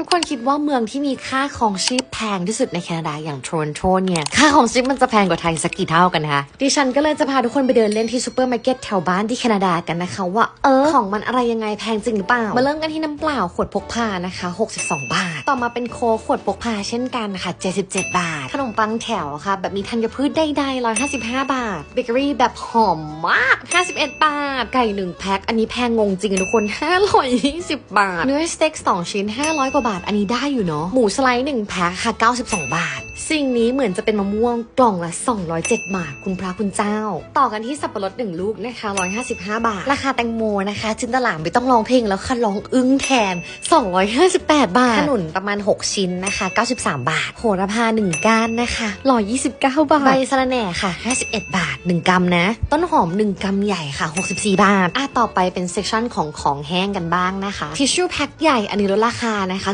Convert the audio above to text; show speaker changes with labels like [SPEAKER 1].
[SPEAKER 1] ทุกคนคิดว่าเมืองที่มีค่าของชีพแพงที่สุดในแคนาดาอย่างโทรอนโตเนี่ย ค่าของชีพมันจะแพงกว่าไทยสักกี่เท่ากันนะคะดิฉันก็เลยจะพาทุกคนไปเดินเล่นที่ซูเปอร์มาร์เก็ตแถวบ้านที่แคนาดากันนะคะ ว่าเออของมันอะไรยังไงแพงจริงหรือเปล่า มาเริ่มกันที่น้ำเปล่าขวดพกพานะคะ 62 บาท ต่อมาเป็นโค้กขวดพกพาเช่นกันค่ะ 77 บาท ขนมปังแถวค่ะ แบบมีธัญพืชใดๆ155 บาทเบเกอรี่แบบหอมมาก 51 บาท ไก่หนึ่งแพ็คอันนี้แพงงงจริงทุกคน520 บาท เนื้อสเต็ก2ชิ้น 500กว่าบาทอันนี้ได้อยู่เนาะหมูสไลด์1แพ็คค่ะ 92 บาท สิ่งนี้เหมือนจะเป็นมะม่วงกล่องละ 207 บาท คุณพระคุณเจ้า ต่อกันที่สับปะรด1ลูกนะคะ 155 บาท ราคาแตงโมนะคะ จินตลามไม่ต้องร้องเพลงแล้วค่ะร้องอึ้งแทน 258 บาทขนุนประมาณ 6 ชิ้นนะคะ 93 บาท โหระพา 1 ก้านนะคะ129 บาท ใบสะระแหน่ค่ะ 51 บาท 1 กรัมนะ ต้นหอม 1 กรัมใหญ่ค่ะ 64 บาท อะต่อไปเป็นเซกชันของของแห้งกันบ้างนะคะทิชชู่แพ็คใหญ่อันนี้ลดราคานะคะ